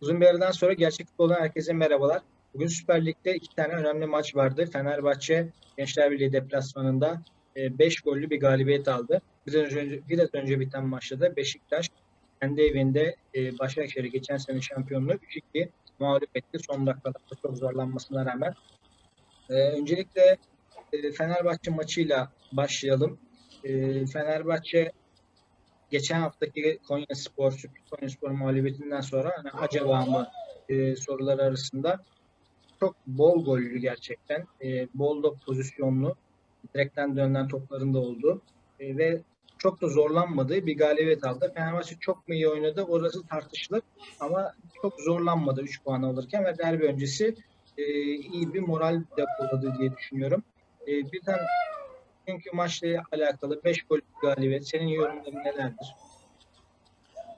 Uzun bir aradan sonra gerçek futboldan herkese merhabalar. Bugün Süper Lig'de iki tane önemli maç vardı. Fenerbahçe Gençler Birliği deplasmanında 5 gollü bir galibiyet aldı. Biraz önce, biraz önce biten maçta da Beşiktaş kendi evinde e, Başakşehir'i geçen sene şampiyonluğu 3-2 mağlup etti. Son dakikalarda çok zorlanmasına rağmen. E, öncelikle e, Fenerbahçe maçıyla başlayalım. E, Fenerbahçe geçen haftaki Konya Spor, Sürpriz Konya Spor mağlubiyetinden sonra hani acaba mı e, soruları arasında çok bol gollü gerçekten. E, bol da pozisyonlu. Direkten dönen topların da oldu. E, ve çok da zorlanmadığı bir galibiyet aldı. Fenerbahçe çok mu iyi oynadı? Orası tartışılır. Ama çok zorlanmadı 3 puan alırken ve derbi öncesi e, iyi bir moral depoladı diye düşünüyorum. E, birden bugünkü maçla alakalı 5 gol galibiyet. Senin yorumların nelerdir?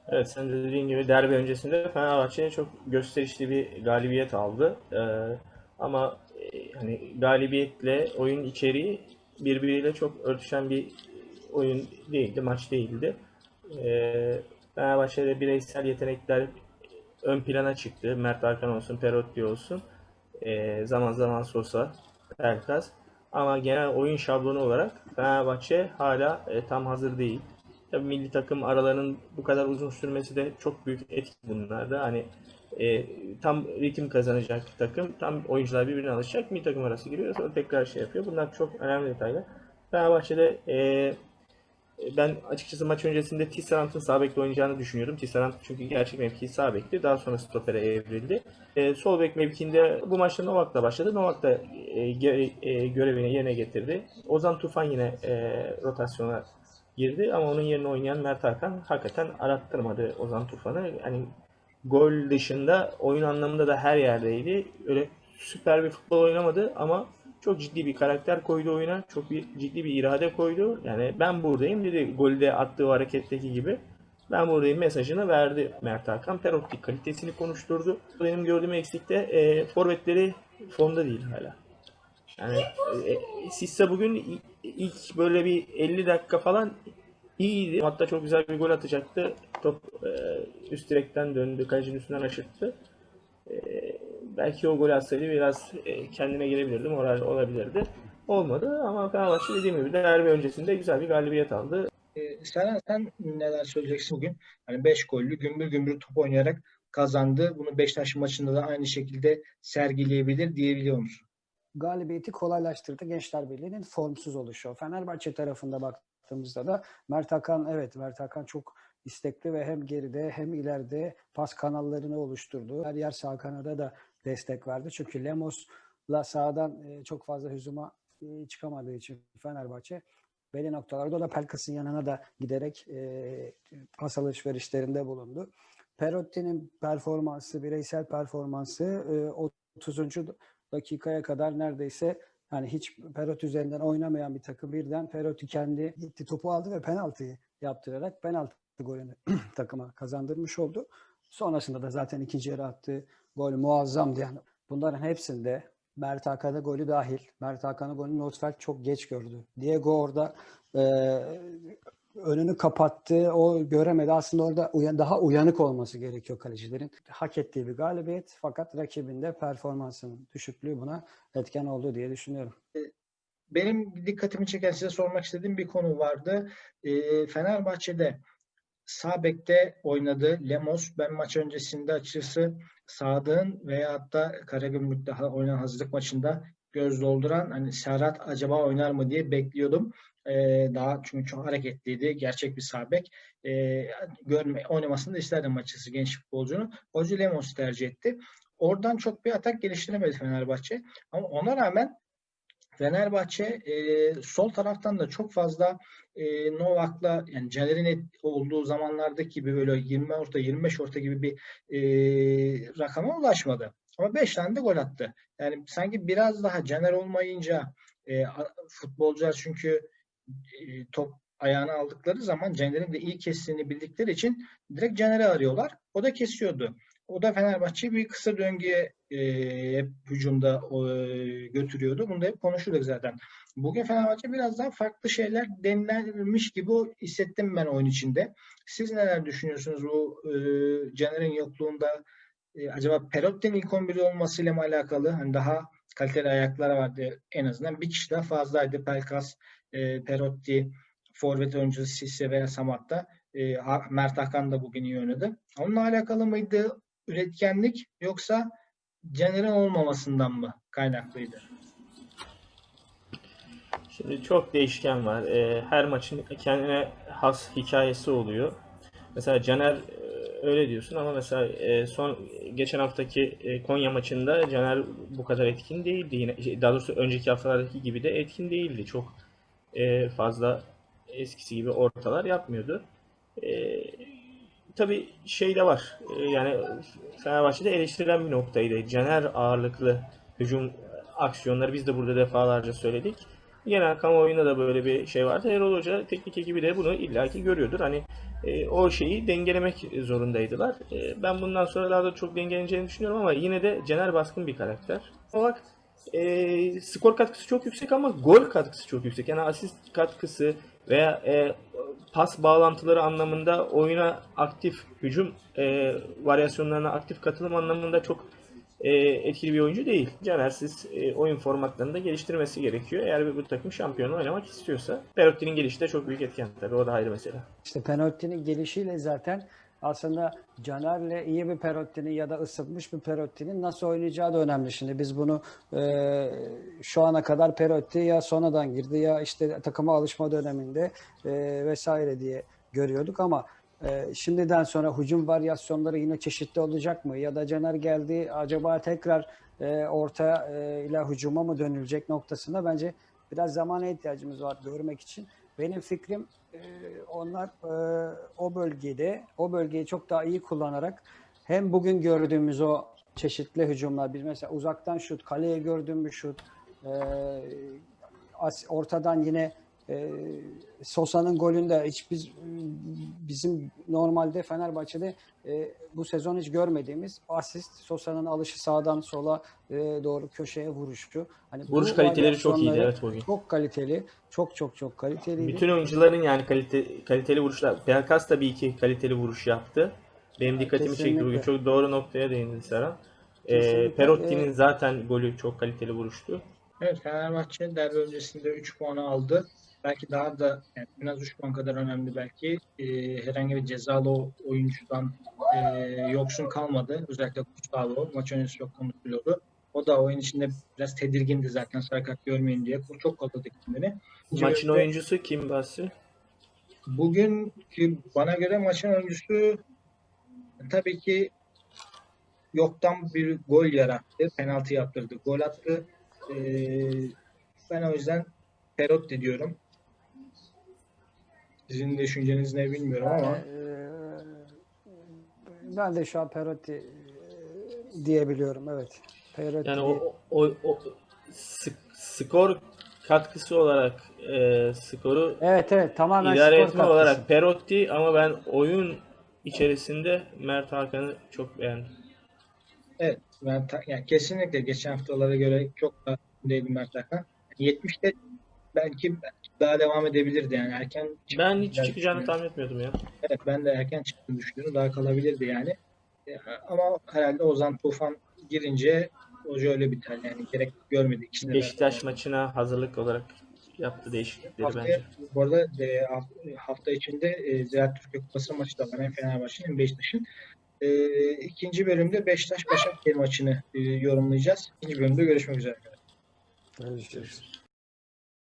Evet sen de dediğin gibi derbi öncesinde Fenerbahçe çok gösterişli bir galibiyet aldı. Ee, ama e, hani galibiyetle oyun içeriği birbiriyle çok örtüşen bir oyun değildi, maç değildi. Ee, Fenerbahçe'de bireysel yetenekler ön plana çıktı. Mert Hakan olsun, Perotti olsun. Ee, zaman zaman Sosa, Pelkas. Ama genel oyun şablonu olarak Fenerbahçe hala e, tam hazır değil. Tabii milli takım aralarının bu kadar uzun sürmesi de çok büyük etki bunlarda. Hani e, tam ritim kazanacak takım, tam oyuncular birbirine alışacak. Milli takım arası giriyor, sonra tekrar şey yapıyor. Bunlar çok önemli detaylar. Fenerbahçe'de e, ben açıkçası maç öncesinde Tisserant'ın sağ bekte oynayacağını düşünüyordum. Tisserant çünkü gerçek mevkii sağ bekti. Daha sonra stopere evrildi. E, sol bek mevkiinde bu maçta Novak'la başladı. Novak da e, e, görevini yerine getirdi. Ozan Tufan yine e, rotasyona girdi ama onun yerine oynayan Mert Hakan hakikaten arattırmadı Ozan Tufan'ı. Hani gol dışında oyun anlamında da her yerdeydi. Öyle süper bir futbol oynamadı ama çok ciddi bir karakter koydu oyuna. Çok bir ciddi bir irade koydu. Yani ben buradayım dedi golde attığı hareketteki gibi. Ben buradayım mesajını verdi Mert Hakan. Perotti kalitesini konuşturdu. Benim gördüğüm eksikte e, forvetleri formda değil hala. Yani e, Sissa bugün ilk böyle bir 50 dakika falan iyiydi. Hatta çok güzel bir gol atacaktı. Top e, üst direkten döndü. Kalecinin üstünden aşırttı. E, belki o gol atsaydı biraz e, kendine gelebilirdi. Moral olabilirdi. Olmadı ama Fenerbahçe dediğim gibi derbi öncesinde güzel bir galibiyet aldı. Ee, Seren sen neler söyleyeceksin bugün? Hani 5 gollü gümbür gümbür top oynayarak kazandı. Bunu Beşiktaş maçında da aynı şekilde sergileyebilir diyebiliyor musun? galibiyeti kolaylaştırdı Gençler Birliği'nin formsuz oluşu. Fenerbahçe tarafında baktığımızda da Mert Hakan evet Mert Hakan çok istekli ve hem geride hem ileride pas kanallarını oluşturdu. Her yer sağ kanada da destek verdi. Çünkü Lemos'la sağdan e, çok fazla hücuma e, çıkamadığı için Fenerbahçe belli noktalarda o da Pelkas'ın yanına da giderek e, pas alışverişlerinde bulundu. Perotti'nin performansı, bireysel performansı e, 30 dakikaya kadar neredeyse yani hiç Perot üzerinden oynamayan bir takım birden Perot'i kendi gitti topu aldı ve penaltıyı yaptırarak penaltı golünü takıma kazandırmış oldu. Sonrasında da zaten ikinci yarı attığı gol muazzamdı yani. Bunların hepsinde Mert Hakan'a golü dahil. Mert Hakan'ın golünü Notfeld çok geç gördü. Diego orada e, önünü kapattı. O göremedi. Aslında orada uyan, daha uyanık olması gerekiyor kalecilerin. Hak ettiği bir galibiyet fakat rakibinde performansının düşüklüğü buna etken oldu diye düşünüyorum. Benim dikkatimi çeken size sormak istediğim bir konu vardı. E, Fenerbahçe'de sağ bekte oynadı Lemos. Ben maç öncesinde açıkçası Sadık'ın veya hatta Karagümrük'te oynanan hazırlık maçında göz dolduran hani Serhat acaba oynar mı diye bekliyordum. Ee, daha çünkü çok hareketliydi. Gerçek bir sağ bek. Ee, görme, oynamasını da isterdim açıkçası genç futbolcunun. Hoca Lemos tercih etti. Oradan çok bir atak geliştiremedi Fenerbahçe. Ama ona rağmen Fenerbahçe e, sol taraftan da çok fazla e, Novak'la yani Caner'in olduğu zamanlardaki gibi böyle 20 orta 25 orta gibi bir e, rakama ulaşmadı. Ama 5 tane de gol attı. Yani sanki biraz daha Caner olmayınca e, futbolcular çünkü e, top ayağına aldıkları zaman Caner'in de iyi kestiğini bildikleri için direkt Caner'i arıyorlar. O da kesiyordu. O da Fenerbahçe bir kısa döngüye e, hep hücumda e, götürüyordu. Bunu da hep konuşuyorduk zaten. Bugün Fenerbahçe biraz daha farklı şeyler denilenmiş gibi hissettim ben oyun içinde. Siz neler düşünüyorsunuz bu e, Caner'in yokluğunda e, acaba Perotti'nin ilk 11'de olmasıyla mı alakalı? Hani daha kaliteli ayakları vardı en azından. Bir kişi daha fazlaydı. Pelkas, e, Perotti, forvet oyuncusu Sisse veya Samat'ta. E, Mert Hakan da bugün iyi oynadı. Onunla alakalı mıydı üretkenlik yoksa Caner'in olmamasından mı kaynaklıydı? Şimdi çok değişken var. Ee, her maçın kendine has hikayesi oluyor. Mesela Caner e, öyle diyorsun ama mesela e, son geçen haftaki e, Konya maçında Caner bu kadar etkin değildi. Yine şey, daha doğrusu önceki haftalardaki gibi de etkin değildi. Çok fazla eskisi gibi ortalar yapmıyordu. Tabii şey de var. E, yani Fenerbahçe'de eleştirilen bir noktaydı. Caner ağırlıklı hücum aksiyonları biz de burada defalarca söyledik. Genel kamuoyunda da böyle bir şey vardı. Erol Hoca teknik ekibi de bunu illaki görüyordur. Hani e, o şeyi dengelemek zorundaydılar. E, ben bundan sonra da çok dengeleneceğini düşünüyorum ama yine de Caner baskın bir karakter. Olarak e, skor katkısı çok yüksek ama gol katkısı çok yüksek. Yani asist katkısı veya e, pas bağlantıları anlamında oyuna aktif, hücum e, varyasyonlarına aktif katılım anlamında çok e, etkili bir oyuncu değil. Caner'siz e, oyun formatlarını da geliştirmesi gerekiyor. Eğer bu takım şampiyonu oynamak istiyorsa. Perotti'nin gelişi de çok büyük etken tabii. O da ayrı mesele. İşte Penotti'nin gelişiyle zaten aslında Caner'le iyi bir Perotti'nin ya da ısıtmış bir Perotti'nin nasıl oynayacağı da önemli. Şimdi biz bunu e, şu ana kadar Perotti ya sonradan girdi ya işte takıma alışma döneminde e, vesaire diye görüyorduk ama e, şimdiden sonra hücum varyasyonları yine çeşitli olacak mı? Ya da Caner geldi acaba tekrar e, orta e, ile hücuma mı dönülecek noktasında bence biraz zamana ihtiyacımız var görmek için. Benim fikrim e, onlar e, o bölgede o bölgeyi çok daha iyi kullanarak hem bugün gördüğümüz o çeşitli hücumlar biz mesela uzaktan şut, kaleye gördüğümüz şut, e, ortadan yine e, Sosa'nın golünde hiç biz bizim normalde Fenerbahçe'de e, bu sezon hiç görmediğimiz asist Sosa'nın alışı sağdan sola e, doğru köşeye vuruşu. Hani bu Vuruş kaliteleri çok iyiydi evet bugün. Çok kaliteli. Çok çok çok kaliteliydi. Bütün oyuncuların yani kalite, kaliteli vuruşlar. Pelkas da bir iki kaliteli vuruş yaptı. Benim dikkatimi çekti bugün. Çok doğru noktaya değindi Serhan. Kesinlikle. Perotti'nin Ee, zaten golü çok kaliteli vuruştu. Evet Fenerbahçe derbi öncesinde 3 puanı aldı. Belki daha da yani en az 3 puan kadar önemli belki. Ee, herhangi bir cezalı oyuncudan e, yoksun kalmadı. Özellikle Gustavo maç öncesi çok konuşuluyordu. O da oyun içinde biraz tedirgindi zaten sakat görmeyin diye. Çok kolladı kendini. Maçın bölümde- oyuncusu kim Basri? Bugün ki bana göre maçın oyuncusu tabii ki yoktan bir gol yarattı. Penaltı yaptırdı. Gol attı. Ee, ben o yüzden Perotti diyorum. Sizin düşünceniz ne bilmiyorum ama Ee, ben de şu an Perotti e, diyebiliyorum evet. Perotti Yani o, o, o sk- skor katkısı olarak e, skoru Evet evet tamamen idare skor etme katkısı. olarak Perotti ama ben oyun içerisinde Mert Hakan'ı çok beğendim. evet ben ta- yani kesinlikle geçen haftalara göre çok daha Mert Hakan. 70'te belki daha devam edebilirdi yani erken Ben hiç çıkacağını tahmin etmiyordum ya. Evet ben de erken çıktığını düşünüyorum. Daha kalabilirdi yani. E, Ama herhalde Ozan Tufan girince hoca öyle biter yani gerek görmedi. İkisini Beşiktaş maçına hazırlık olarak yaptı değişiklikleri Haftaya, bence. bu arada e, haf- hafta içinde e, Ziraat Türkiye Kupası maçı da var. Hem Fenerbahçe'nin hem Beşiktaş'ın. E, ikinci bölümde Beşiktaş Başakşehir maçını e, yorumlayacağız. İkinci bölümde görüşmek üzere. Görüşürüz.